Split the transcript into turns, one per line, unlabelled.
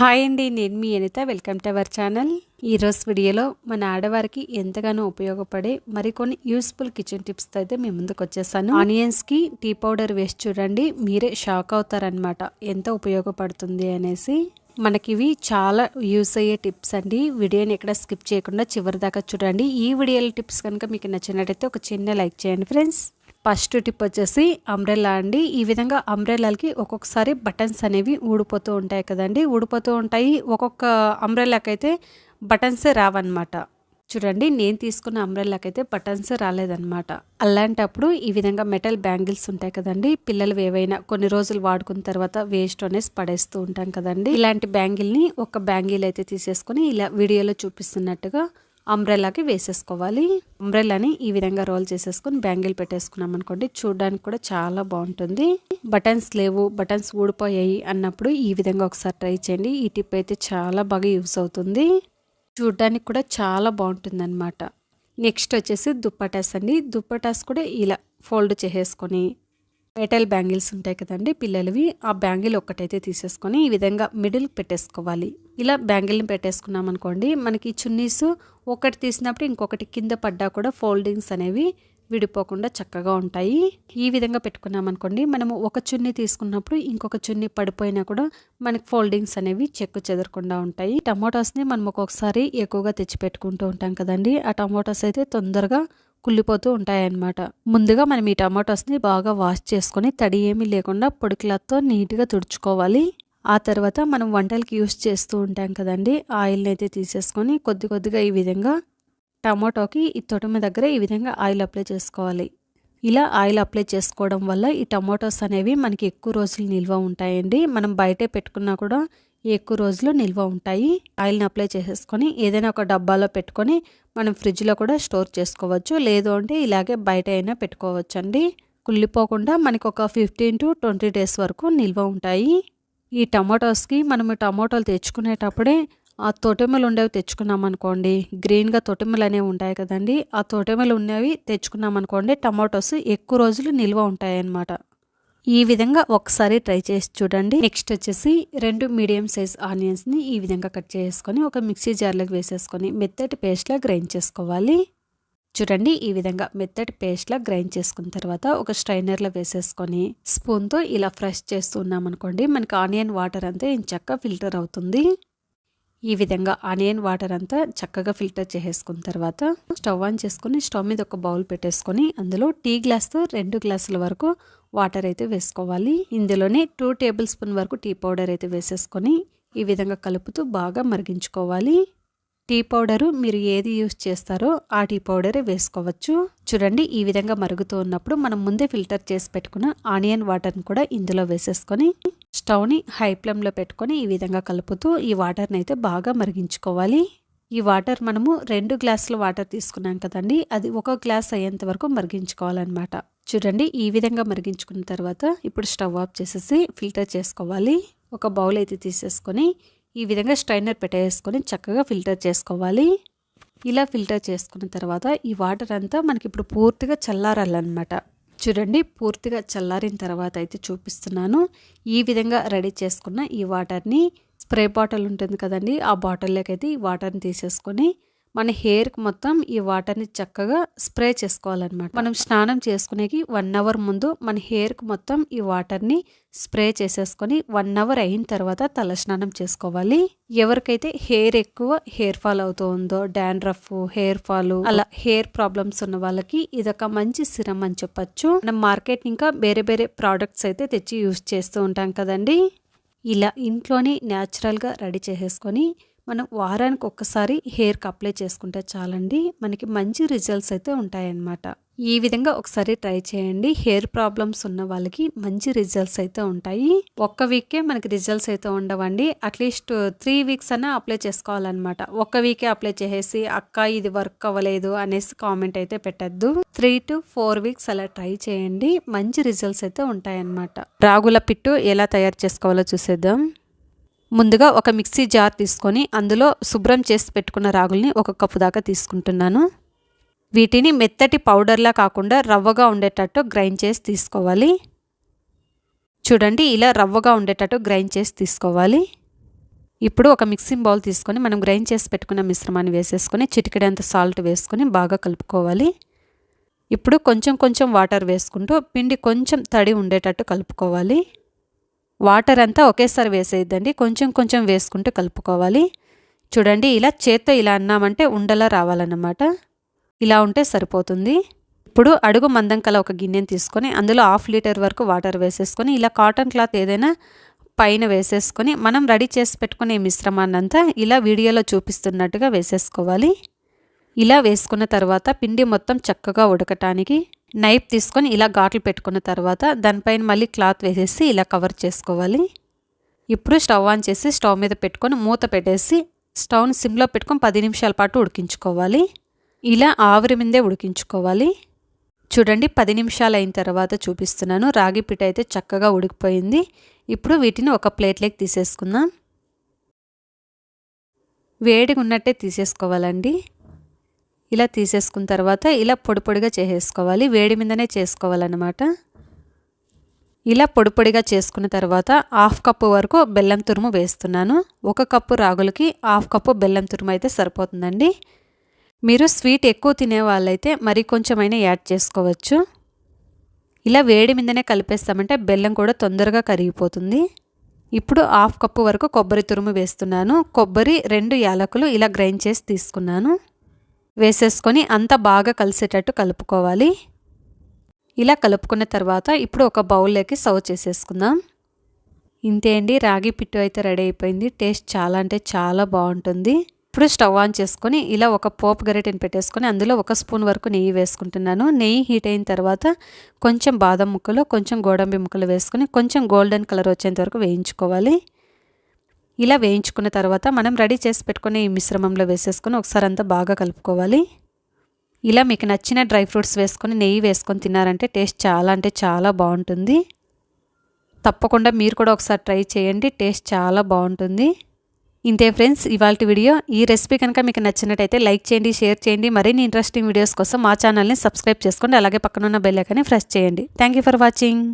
Hi అండి నేను మీ Anitha. Welcome to our channel ఈరోజు వీడియోలో మన ఆడవారికి ఎంతగానో ఉపయోగపడే మరికొన్ని యూస్ఫుల్ కిచెన్ టిప్స్తో అయితే మేము ముందుకు వచ్చేసాను. ఆనియన్స్కి టీ పౌడర్ వేసి చూడండి మీరే షాక్ అవుతారనమాట ఎంత ఉపయోగపడుతుంది అనేసి. మనకి ఇవి చాలా యూస్ అయ్యే టిప్స్ అండి. వీడియోని ఎక్కడ స్కిప్ చేయకుండా చివరి దాకా చూడండి. ఈ వీడియోల టిప్స్ కనుక మీకు నచ్చినట్టయితే ఒక చిన్న లైక్ చేయండి ఫ్రెండ్స్ ఫస్ట్ టిప్ వచ్చేసి అంబ్రెల్లా అండి. ఈ విధంగా అంబ్రెల్లాలకి ఒక్కొక్కసారి బటన్స్ అనేవి ఊడిపోతూ ఉంటాయి కదండి. ఊడిపోతూ ఉంటాయి. ఒక్కొక్క అంబ్రెల్లాకైతే బటన్సే రావన్నమాట. చూడండి నేను తీసుకున్న అంబ్రెల్లాకైతే బటన్స్ రాలేదన్నమాట. అలాంటప్పుడు ఈ విధంగా మెటల్ బ్యాంగిల్స్ ఉంటాయి కదండి. పిల్లలు ఏవైనా కొన్ని రోజులు వాడుకున్న తర్వాత వేస్ట్ అనేసి పడేస్తూ ఉంటాం కదండి. ఇలాంటి బ్యాంగిల్ని ఒక బ్యాంగిల్ అయితే తీసేసుకొని ఇలా వీడియోలో చూపిస్తున్నట్టుగా అంబ్రెల్లాకి వేసేసుకోవాలి. అంబ్రెల్లాని ఈ విధంగా రోల్ చేసేసుకొని బ్యాంగిల్ పెట్టేసుకున్నాం అనుకోండి చూడడానికి కూడా చాలా బాగుంటుంది. బటన్స్ లేవు బటన్స్ ఊడిపోయాయి అన్నప్పుడు ఈ విధంగా ఒకసారి ట్రై చేయండి. ఈ టిప్ అయితే చాలా బాగా యూస్ అవుతుంది. చూడడానికి కూడా చాలా బాగుంటుంది అనమాట నెక్స్ట్ వచ్చేసి దుప్పటాస్ అండి. దుప్పటాస్ కూడా ఇలా ఫోల్డ్ చేసేసుకొని మెటల్ బ్యాంగిల్స్ ఉంటాయి కదండి పిల్లలవి ఆ బ్యాంగిల్ ఒక్కటైతే తీసేసుకొని ఈ విధంగా మిడిల్ పెట్టేసుకోవాలి. ఇలా బ్యాంగిల్ని పెట్టేసుకున్నాం అనుకోండి మనకి చున్నీస్ ఒకటి తీసినప్పుడు ఇంకొకటి కింద పడ్డా కూడా ఫోల్డింగ్స్ అనేవి విడిపోకుండా చక్కగా ఉంటాయి. ఈ విధంగా పెట్టుకున్నాం అనుకోండి మనము ఒక చున్నీ తీసుకున్నప్పుడు ఇంకొక చున్నీ పడిపోయినా కూడా మనకి ఫోల్డింగ్స్ అనేవి చెక్కు చెదరకుండా ఉంటాయి. టమాటోస్ని మనం ఒక్కొక్కసారి ఎక్కువగా తెచ్చి పెట్టుకుంటూ ఉంటాం కదండి ఆ టమాటోస్ అయితే తొందరగా కుళ్ళిపోతూ ఉంటాయన్నమాట. ముందుగా మనం ఈ టమాటోస్ని బాగా వాష్ చేసుకొని తడి ఏమీ లేకుండా పొడి క్లాత్తో నీట్గా తుడుచుకోవాలి. ఆ తర్వాత మనం వంటలకి యూస్ చేస్తూ ఉంటాం కదండి ఆయిల్ని అయితే తీసేసుకొని కొద్ది కొద్దిగా ఈ విధంగా టమాటోకి ఈ తొటమి దగ్గర ఈ విధంగా ఆయిల్ అప్లై చేసుకోవాలి. ఇలా ఆయిల్ అప్లై చేసుకోవడం వల్ల ఈ టమాటోస్ అనేవి మనకి ఎక్కువ రోజులు నిల్వ ఉంటాయండి. మనం బయటే పెట్టుకున్నా కూడా ఎక్కువ రోజులు నిల్వ ఉంటాయి. ఆయిల్ని అప్లై చేసేసుకొని ఏదైనా ఒక డబ్బాలో పెట్టుకొని మనం ఫ్రిడ్జ్లో కూడా స్టోర్ చేసుకోవచ్చు. లేదు అంటే ఇలాగే బయట అయినా పెట్టుకోవచ్చు అండి కుళ్ళిపోకుండా మనకు ఒక ఫిఫ్టీన్ టు ట్వంటీ డేస్ వరకు నిల్వ ఉంటాయి. ఈ టమాటోస్కి మనము టమాటోలు తెచ్చుకునేటప్పుడే ఆ తోటెమలు ఉండేవి తెచ్చుకున్నాం అనుకోండి. గ్రీన్గా తోటెమలు అనేవి ఉంటాయి కదండి. ఆ తోటెమలు ఉన్నవి తెచ్చుకున్నాం అనుకోండి టమాటోస్ ఎక్కువ రోజులు నిల్వ ఉంటాయి అన్నమాట ఈ విధంగా ఒకసారి ట్రై చేసి చూడండి. నెక్స్ట్ వచ్చేసి రెండు మీడియం సైజ్ ఆనియన్స్ని ఈ విధంగా కట్ చేసుకొని ఒక మిక్సీ జార్లోకి వేసేసుకొని మెత్తటి పేస్ట్లా గ్రైండ్ చేసుకోవాలి. చూడండి ఈ విధంగా మెత్తటి పేస్ట్లా గ్రైండ్ చేసుకున్న తర్వాత ఒక స్ట్రైనర్లో వేసేసుకొని స్పూన్తో ఇలా ఫ్రెష్ చేస్తున్నాం అనుకోండి మనకి ఆనియన్ వాటర్ అంతా చక్కగా ఫిల్టర్ అవుతుంది. ఈ విధంగా ఆనియన్ వాటర్ అంతా చక్కగా ఫిల్టర్ చేసేసుకున్న తర్వాత స్టవ్ ఆన్ చేసుకుని స్టవ్ మీద ఒక బౌల్ పెట్టేసుకొని అందులో టీ గ్లాస్తో రెండు గ్లాసుల వరకు వాటర్ అయితే వేసుకోవాలి. ఇందులోనే టూ టేబుల్ స్పూన్ వరకు టీ పౌడర్ అయితే వేసేసుకొని ఈ విధంగా కలుపుతూ బాగా మరిగించుకోవాలి. టీ పౌడరు మీరు ఏది యూస్ చేస్తారో ఆ టీ పౌడరే వేసుకోవచ్చు. చూడండి ఈ విధంగా మరుగుతూ ఉన్నప్పుడు మనం ముందే ఫిల్టర్ చేసి పెట్టుకున్న ఆనియన్ వాటర్ని కూడా ఇందులో వేసేసుకొని స్టవ్ని హై ఫ్లేమ్లో పెట్టుకొని ఈ విధంగా కలుపుతూ ఈ వాటర్ని అయితే బాగా మరిగించుకోవాలి. ఈ వాటర్ మనము రెండు గ్లాసుల వాటర్ తీసుకున్నాం కదండి అది ఒక గ్లాస్ అయ్యేంత వరకు మరిగించుకోవాలన్నమాట. చూడండి ఈ విధంగా మరిగించుకున్న తర్వాత ఇప్పుడు స్టవ్ ఆఫ్ చేసేసి ఫిల్టర్ చేసుకోవాలి. ఒక బౌల్ అయితే తీసేసుకొని ఈ విధంగా స్ట్రైనర్ పెట్టేసుకొని చక్కగా ఫిల్టర్ చేసుకోవాలి. ఇలా ఫిల్టర్ చేసుకున్న తర్వాత ఈ వాటర్ అంతా మనకి ఇప్పుడు పూర్తిగా చల్లారాలన్నమాట. చూడండి పూర్తిగా చల్లారిన తర్వాత అయితే చూపిస్తున్నాను. ఈ విధంగా రెడీ చేసుకున్న ఈ వాటర్ని స్ప్రే బాటిల్ ఉంటుంది కదండి ఆ బాటిల్లోకి అయితే ఈ వాటర్ని తీసేసుకొని మన హెయిర్కి మొత్తం ఈ వాటర్ని చక్కగా స్ప్రే చేసుకోవాలన్నమాట. మనం స్నానం చేసుకునేకి వన్ అవర్ ముందు మన హెయిర్కి మొత్తం ఈ వాటర్ని స్ప్రే చేసేసుకొని వన్ అవర్ అయిన తర్వాత తల స్నానం చేసుకోవాలి. ఎవరికైతే హెయిర్ ఎక్కువ హెయిర్ ఫాల్ అవుతూ ఉందో డాండ్రఫ్ హెయిర్ ఫాల్ అలా హెయిర్ ప్రాబ్లమ్స్ ఉన్న వాళ్ళకి ఇదొక మంచి సిరం అని చెప్పొచ్చు. మనం మార్కెట్ ఇంకా వేరే వేరే ప్రోడక్ట్స్ అయితే తెచ్చి యూజ్ చేస్తూ ఉంటాం కదండి. ఇలా ఇంట్లోనే న్యాచురల్గా రెడీ చేసేసుకొని మనం వారానికి ఒక్కసారి హెయిర్కి అప్లై చేసుకుంటే చాలండి. మనకి మంచి రిజల్ట్స్ అయితే ఉంటాయన్నమాట. ఈ విధంగా ఒకసారి ట్రై చేయండి. హెయిర్ ప్రాబ్లమ్స్ ఉన్న వాళ్ళకి మంచి రిజల్ట్స్ అయితే ఉంటాయి. ఒక్క వీకే మనకి రిజల్ట్స్ అయితే ఉండవండి. అట్లీస్ట్ త్రీ వీక్స్ అన్నా అప్లై చేసుకోవాలన్నమాట. ఒక్క వీకే అప్లై చేసేసి అక్క ఇది వర్క్ అవ్వలేదు అనేసి కామెంట్ అయితే పెట్టద్దు. త్రీ టు ఫోర్ వీక్స్ అలా ట్రై చేయండి. మంచి రిజల్ట్స్ అయితే ఉంటాయన్నమాట. రాగుల పిట్టు ఎలా తయారు చేసుకోవాలో చూసేద్దాం. ముందుగా ఒక మిక్సీ జార్ తీసుకొని అందులో శుభ్రం చేసి పెట్టుకున్న రాగుల్ని ఒక కప్పు దాకా తీసుకుంటున్నాను. వీటిని మెత్తటి పౌడర్లా కాకుండా రవ్వగా ఉండేటట్టు గ్రైండ్ చేసి తీసుకోవాలి. చూడండి ఇలా రవ్వగా ఉండేటట్టు గ్రైండ్ చేసి తీసుకోవాలి. ఇప్పుడు ఒక మిక్సింగ్ బౌల్ తీసుకొని మనం గ్రైండ్ చేసి పెట్టుకున్న మిశ్రమాన్ని వేసేసుకొని చిటికెడంత సాల్ట్ వేసుకొని బాగా కలుపుకోవాలి. ఇప్పుడు కొంచెం కొంచెం వాటర్ వేసుకుంటూ పిండి కొంచెం తడి ఉండేటట్టు కలుపుకోవాలి. వాటర్ అంతా ఒకేసారి వేసేయద్దండి. కొంచెం కొంచెం వేసుకుంటూ కలుపుకోవాలి. చూడండి ఇలా చేత్తో ఇలా అన్నామంటే ఉండలా రావాలన్నమాట. ఇలా ఉంటే సరిపోతుంది. ఇప్పుడు అడుగు మందం కల ఒక గిన్నెని తీసుకొని అందులో హాఫ్ లీటర్ వరకు వాటర్ వేసేసుకొని ఇలా కాటన్ క్లాత్ ఏదైనా పైన వేసేసుకొని మనం రెడీ చేసి పెట్టుకునే మిశ్రమాన్నంతా ఇలా వీడియోలో చూపిస్తున్నట్టుగా వేసేసుకోవాలి. ఇలా వేసుకున్న తర్వాత పిండి మొత్తం చక్కగా ఉడకటానికి నైఫ్ తీసుకొని ఇలా ఘాట్లు పెట్టుకున్న తర్వాత దానిపైన మళ్ళీ క్లాత్ వేసేసి ఇలా కవర్ చేసుకోవాలి. ఇప్పుడు స్టవ్ ఆన్ చేసి స్టవ్ మీద పెట్టుకొని మూత పెట్టేసి స్టవ్ని సిమ్లో పెట్టుకొని పది నిమిషాల పాటు ఉడికించుకోవాలి. ఇలా ఆవిరి మీదే ఉడికించుకోవాలి. చూడండి పది నిమిషాలు అయిన తర్వాత చూపిస్తున్నాను. రాగి పిట అయితే చక్కగా ఉడికిపోయింది. ఇప్పుడు వీటిని ఒక ప్లేట్లోకి తీసేసుకుందాం. వేడిగా ఉన్నట్టే తీసేసుకోవాలండి. ఇలా తీసేసుకున్న తర్వాత ఇలా పొడి పొడిగా చేసేసుకోవాలి. వేడి మీదనే చేసుకోవాలన్నమాట. ఇలా పొడి పొడిగా చేసుకున్న తర్వాత హాఫ్ కప్పు వరకు బెల్లం తురుము వేస్తున్నాను. ఒక కప్పు రాగులకి హాఫ్ కప్పు బెల్లం తురుము అయితే సరిపోతుందండి. మీరు స్వీట్ ఎక్కువ తినే వాళ్ళైతే మరి కొంచెమైనా యాడ్ చేసుకోవచ్చు. ఇలా వేడి మీదనే కలిపేస్తామంటే బెల్లం కూడా తొందరగా కరిగిపోతుంది. ఇప్పుడు హాఫ్ కప్పు వరకు కొబ్బరి తురుము వేస్తున్నాను. కొబ్బరి రెండు యాలకులు ఇలా గ్రైండ్ చేసి తీసుకున్నాను. వేసేసుకొని అంతా బాగా కలిసేటట్టు కలుపుకోవాలి. ఇలా కలుపుకున్న తర్వాత ఇప్పుడు ఒక బౌల్లోకి సర్వ్ చేసేసుకుందాం. ఇంతే అండి రాగి పిట్టు అయితే రెడీ అయిపోయింది. టేస్ట్ చాలా అంటే చాలా బాగుంటుంది. ఇప్పుడు స్టవ్ ఆన్ చేసుకొని ఇలా ఒక పోపు గరిటెని పెట్టేసుకొని అందులో ఒక స్పూన్ వరకు నెయ్యి వేసుకుంటున్నాను. నెయ్యి హీట్ అయిన తర్వాత కొంచెం బాదం ముక్కలు కొంచెం గోడంబి ముక్కలు వేసుకొని కొంచెం గోల్డెన్ కలర్ వచ్చేంత వరకు వేయించుకోవాలి. ఇలా వేయించుకున్న తర్వాత మనం రెడీ చేసి పెట్టుకుని ఈ మిశ్రమంలో వేసేసుకొని ఒకసారి అంతా బాగా కలుపుకోవాలి. ఇలా మీకు నచ్చిన డ్రై ఫ్రూట్స్ వేసుకొని నెయ్యి వేసుకొని తిన్నారంటే టేస్ట్ చాలా అంటే చాలా బాగుంటుంది. తప్పకుండా మీరు కూడా ఒకసారి ట్రై చేయండి టేస్ట్ చాలా బాగుంటుంది. ఇంతే ఫ్రెండ్స్ ఇవాళ వీడియో. ఈ రెసిపీ కనుక మీకు నచ్చినట్టయితే లైక్ చేయండి షేర్ చేయండి మరిన్ని ఇంట్రెస్టింగ్ వీడియోస్ కోసం మా ఛానల్ని సబ్స్క్రైబ్ చేసుకోండి అలాగే పక్కనున్న బెల్ ఐకాన్ని ప్రెస్ చేయండి. Thank you for watching.